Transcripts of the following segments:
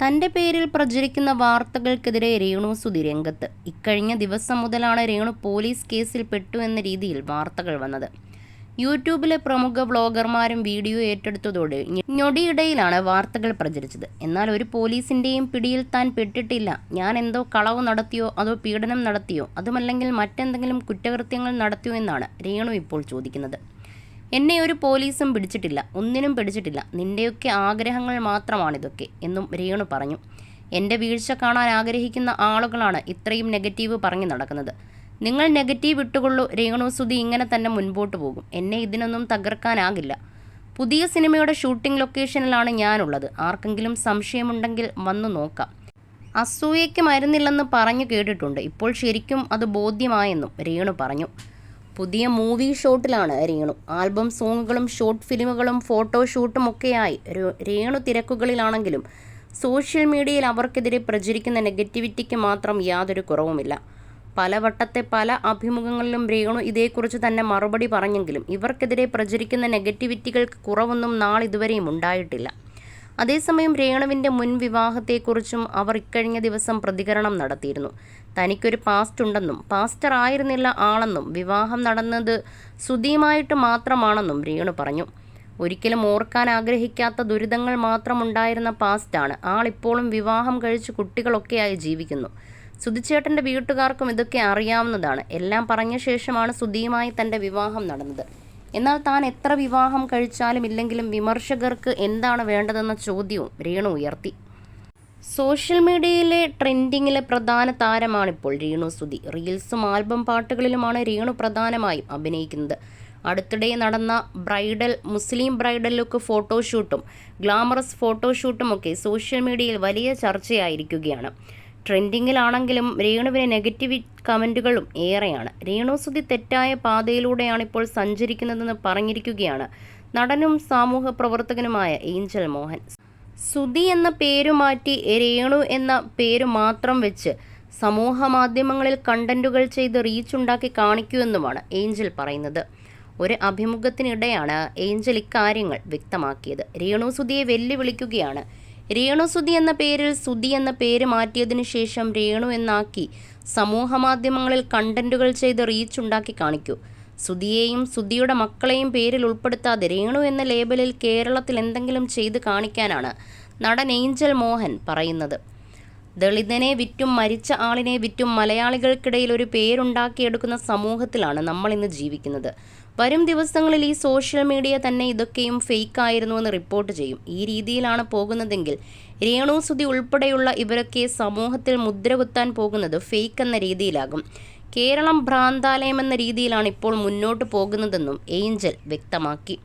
തന്റെ പേരിൽ പ്രചരിക്കുന്ന വാർത്തകൾക്കെതിരെ രേണു സുധി രംഗത്ത്. ഇക്കഴിഞ്ഞ ദിവസം മുതലാണ് രേണു പോലീസ് കേസിൽ പെട്ടു എന്ന രീതിയിൽ വാർത്തകൾ വന്നത്. യൂട്യൂബിലെ പ്രമുഖ വ്ളോഗർമാരും വീഡിയോ ഏറ്റെടുത്തതോടെ ഞൊടിയിടയിലാണ് വാർത്തകൾ പ്രചരിച്ചത്. എന്നാൽ ഒരു പോലീസിന്റെയും പിടിയിൽ താൻ പെട്ടിട്ടില്ല. ഞാൻ എന്തോ കളവ് നടത്തിയോ അതോ പീഡനം നടത്തിയോ അതുമല്ലെങ്കിൽ മറ്റെന്തെങ്കിലും കുറ്റകൃത്യങ്ങൾ നടത്തിയോ എന്നാണ് രേണു ഇപ്പോൾ ചോദിക്കുന്നത്. എന്നെ ഒരു പോലീസും പിടിച്ചിട്ടില്ല ഒന്നിനും പിടിച്ചിട്ടില്ല. നിന്റെയൊക്കെ ആഗ്രഹങ്ങൾ മാത്രമാണിതൊക്കെ എന്നും രേണു പറഞ്ഞു. എന്റെ വീഴ്ച കാണാൻ ആഗ്രഹിക്കുന്ന ആളുകളാണ് ഇത്രയും നെഗറ്റീവ് പറഞ്ഞു നടക്കുന്നത്. നിങ്ങൾ നെഗറ്റീവ് ഇട്ടുകൊള്ളൂ രേണു സുധി ഇങ്ങനെ തന്നെ മുൻപോട്ട് പോകും. എന്നെ ഇതിനൊന്നും തകർക്കാനാകില്ല. പുതിയ സിനിമയുടെ ഷൂട്ടിംഗ് ലൊക്കേഷനിലാണ് ഞാനുള്ളത്. ആർക്കെങ്കിലും സംശയമുണ്ടെങ്കിൽ വന്നു നോക്കാം. അസൂയയ്ക്ക് മരുന്നില്ലെന്ന് പറഞ്ഞു കേട്ടിട്ടുണ്ട്. ഇപ്പോൾ ശരിക്കും അത് ബോധ്യമായെന്നും രേണു പറഞ്ഞു. പുതിയ മൂവി ഷോട്ടിലാണ് രേണു. ആൽബം സോങ്ങുകളും ഷോർട്ട് ഫിലിമുകളും ഫോട്ടോഷൂട്ടും ഒക്കെയായി രേണു തിരക്കുകളിലാണെങ്കിലും സോഷ്യൽ മീഡിയയിൽ അവർക്കെതിരെ പ്രചരിക്കുന്ന നെഗറ്റിവിറ്റിക്ക് മാത്രം യാതൊരു കുറവുമില്ല. പലവട്ടത്തെ പല അഭിമുഖങ്ങളിലും രേണു ഇതേക്കുറിച്ച് തന്നെ മറുപടി പറഞ്ഞെങ്കിലും ഇവർക്കെതിരെ പ്രചരിക്കുന്ന നെഗറ്റിവിറ്റികൾക്ക് കുറവൊന്നും നാളിതുവരെയും ഉണ്ടായിട്ടില്ല. അതേസമയം രേണുവിന്റെ മുൻ വിവാഹത്തെക്കുറിച്ചും അവർ ഇക്കഴിഞ്ഞ ദിവസം പ്രതികരണം നടത്തിയിരുന്നു. തനിക്കൊരു പാസ്റ്റ് ഉണ്ടെന്നും പാസ്റ്റർ ആയിരുന്നില്ല ആളെന്നും വിവാഹം നടന്നത് സുതിയുമായിട്ട് മാത്രമാണെന്നും രേണു പറഞ്ഞു. ഒരിക്കലും ഓർക്കാൻ ആഗ്രഹിക്കാത്ത ദുരിതങ്ങൾ മാത്രമുണ്ടായിരുന്ന പാസ്റ്റാണ് ആളിപ്പോഴും വിവാഹം കഴിച്ച് കുട്ടികളൊക്കെയായി ജീവിക്കുന്നു. സുധിച്ചേട്ടന്റെ വീട്ടുകാർക്കും ഇതൊക്കെ അറിയാവുന്നതാണ്. എല്ലാം പറഞ്ഞ ശേഷമാണ് സുധിയുമായി തന്റെ വിവാഹം നടന്നത്. എന്നാൽ താൻ എത്ര വിവാഹം കഴിച്ചാലും ഇല്ലെങ്കിലും വിമർശകർക്ക് എന്താണ് വേണ്ടതെന്ന ചോദ്യവും രേണു ഉയർത്തി. സോഷ്യൽ മീഡിയയിലെ ട്രെൻഡിങ്ങിലെ പ്രധാന താരമാണിപ്പോൾ രേണു സുധി. റീൽസും ആൽബം പാട്ടുകളിലുമാണ് രേണു പ്രധാനമായും അഭിനയിക്കുന്നത്. അടുത്തിടെ നടന്ന ബ്രൈഡൽ മുസ്ലിം ബ്രൈഡൽ ലുക്ക് ഫോട്ടോഷൂട്ടും ഗ്ലാമറസ് ഫോട്ടോഷൂട്ടും ഒക്കെ സോഷ്യൽ മീഡിയയിൽ വലിയ ചർച്ചയായിരിക്കുകയാണ്. ട്രെൻഡിങ്ങിലാണെങ്കിലും രേണുവിന് നെഗറ്റീവ് കമന്റുകളും ഏറെയാണ്. രേണു സുധി തെറ്റായ പാതയിലൂടെയാണ് ഇപ്പോൾ സഞ്ചരിക്കുന്നതെന്ന് പറഞ്ഞിരിക്കുകയാണ് നടനും സാമൂഹ്യ പ്രവർത്തകനുമായ ഏഞ്ചൽ മോഹൻ. സുധി എന്ന പേരു മാറ്റി രേണു എന്ന പേരു മാത്രം വെച്ച് സമൂഹ മാധ്യമങ്ങളിൽ കണ്ടന്റുകൾ ചെയ്ത് റീച്ച് ഉണ്ടാക്കി കാണിക്കുമെന്നുമാണ് ഏഞ്ചൽ പറയുന്നത്. ഒരു അഭിമുഖത്തിനിടെയാണ് ഏഞ്ചൽ ഇക്കാര്യങ്ങൾ വ്യക്തമാക്കിയത്. രേണു സുധിയെ വെല്ലുവിളിക്കുകയാണ് രേണു സുധി എന്ന പേരിൽ സുധി എന്ന പേര് മാറ്റിയതിനു ശേഷം രേണു എന്നാക്കി സമൂഹ മാധ്യമങ്ങളിൽ കണ്ടന്റുകൾ ചെയ്ത് റീച്ച് ഉണ്ടാക്കി കാണിക്കൂ. സുധിയെയും സുധിയുടെ മക്കളെയും പേരിൽ ഉൾപ്പെടുത്താതെ രേണു എന്ന ലേബലിൽ കേരളത്തിൽ എന്തെങ്കിലും ചെയ്ത് കാണിക്കാനാണ് നടൻ ഏഞ്ചൽ മോഹൻ പറയുന്നത്. ദളിതനെ വിറ്റും മരിച്ച ആളിനെ വിറ്റും മലയാളികൾക്കിടയിൽ ഒരു പേരുണ്ടാക്കിയെടുക്കുന്ന സമൂഹത്തിലാണ് നമ്മൾ ഇന്ന് ജീവിക്കുന്നത്. വരും ദിവസങ്ങളിൽ ഈ സോഷ്യൽ മീഡിയ തന്നെ ഇതൊക്കെയും ഫേക്ക് ആയിരുന്നു എന്ന് റിപ്പോർട്ട് ചെയ്യും. ഈ രീതിയിലാണ് പോകുന്നതെങ്കിൽ രേണുസുതി ഉൾപ്പെടെയുള്ള ഇവരൊക്കെ സമൂഹത്തിൽ മുദ്ര കുത്താൻ പോകുന്നത് ഫേക്ക് എന്ന രീതിയിലാകും. കേരളം ഭ്രാന്താലയം എന്ന രീതിയിലാണ് ഇപ്പോൾ മുന്നോട്ട് പോകുന്നതെന്നും ഏഞ്ചൽ വ്യക്തമാക്കി.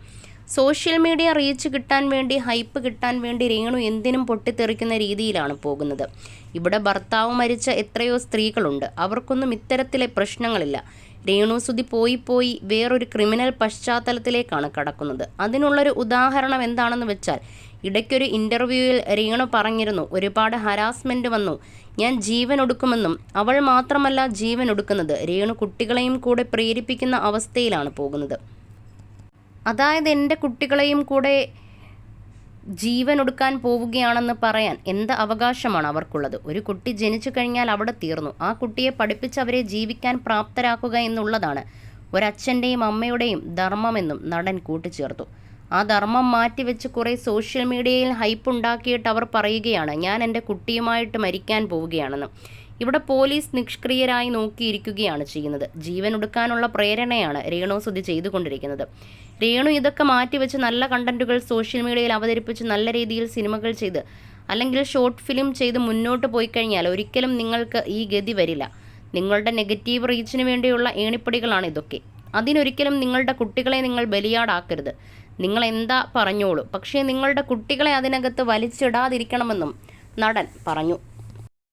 സോഷ്യൽ മീഡിയ റീച്ച് കിട്ടാൻ വേണ്ടി ഹൈപ്പ് കിട്ടാൻ വേണ്ടി രേണു എന്തിനും പൊട്ടിത്തെറിക്കുന്ന രീതിയിലാണ് പോകുന്നത്. ഇവിടെ ഭർത്താവ് മരിച്ച എത്രയോ സ്ത്രീകളുണ്ട്. അവർക്കൊന്നും ഇത്തരത്തിലെ പ്രശ്നങ്ങളില്ല. രേണു സുധി പോയി പോയി വേറൊരു ക്രിമിനൽ പശ്ചാത്തലത്തിലേക്കാണ് കടക്കുന്നത്. അതിനുള്ളൊരു ഉദാഹരണം എന്താണെന്ന് വെച്ചാൽ ഇടയ്ക്കൊരു ഇന്റർവ്യൂവിൽ രേണു പറഞ്ഞിരുന്നു ഒരുപാട് ഹരാസ്മെന്റ് വന്നു. ഞാൻ ജീവൻ ഒടുക്കുമെന്നും അവൾ മാത്രമല്ല ജീവൻ ഒടുക്കുന്നത്. രേണു കുട്ടികളെയും കൂടെ പ്രേരിപ്പിക്കുന്ന അവസ്ഥയിലാണ് പോകുന്നത്. അതായത് എന്റെ കുട്ടികളെയും കൂടെ ജീവൻ ഒടുക്കാൻ പോവുകയാണെന്ന് പറയാൻ എന്ത് അവകാശമാണ് അവർക്കുള്ളത്? ഒരു കുട്ടി ജനിച്ചു കഴിഞ്ഞാൽ അവിടെ തീർന്നു. ആ കുട്ടിയെ പഠിപ്പിച്ച് അവരെ ജീവിക്കാൻ പ്രാപ്തരാക്കുക എന്നുള്ളതാണ് ഒരച്ഛന്റെയും അമ്മയുടെയും ധർമ്മമെന്നും നടൻ കൂട്ടിച്ചേർത്തു. ആ ധർമ്മം മാറ്റിവെച്ച് കുറേ സോഷ്യൽ മീഡിയയിൽ ഹൈപ്പ് ഉണ്ടാക്കിയിട്ട് അവർ പറയുകയാണ് ഞാൻ എന്റെ കുട്ടിയുമായിട്ട് മരിക്കാൻ പോവുകയാണെന്ന്. ഇവിടെ പോലീസ് നിഷ്ക്രിയരായി നോക്കിയിരിക്കുകയാണ് ചെയ്യുന്നത്. ജീവൻ ഉടുക്കാനുള്ള പ്രേരണയാണ് രേണു സുധി ചെയ്തുകൊണ്ടിരിക്കുന്നത്. രേണു ഇതൊക്കെ മാറ്റിവെച്ച് നല്ല കണ്ടന്റുകൾ സോഷ്യൽ മീഡിയയിൽ അവതരിപ്പിച്ച് നല്ല രീതിയിൽ സിനിമകൾ ചെയ്ത് അല്ലെങ്കിൽ ഷോർട്ട് ഫിലിം ചെയ്ത് മുന്നോട്ട് പോയി കഴിഞ്ഞാൽ ഒരിക്കലും നിങ്ങൾക്ക് ഈ ഗതി വരില്ല. നിങ്ങളുടെ നെഗറ്റീവ് റീച്ചിന് വേണ്ടിയുള്ള ഏണിപ്പടികളാണ് ഇതൊക്കെ. അതിനൊരിക്കലും നിങ്ങളുടെ കുട്ടികളെ നിങ്ങൾ ബലിയാടാക്കരുത്. നിങ്ങൾ എന്താ പറഞ്ഞോളൂ. പക്ഷേ നിങ്ങളുടെ കുട്ടികളെ അതിനകത്ത് വലിച്ചിടാതിരിക്കണമെന്നും നടൻ പറഞ്ഞു.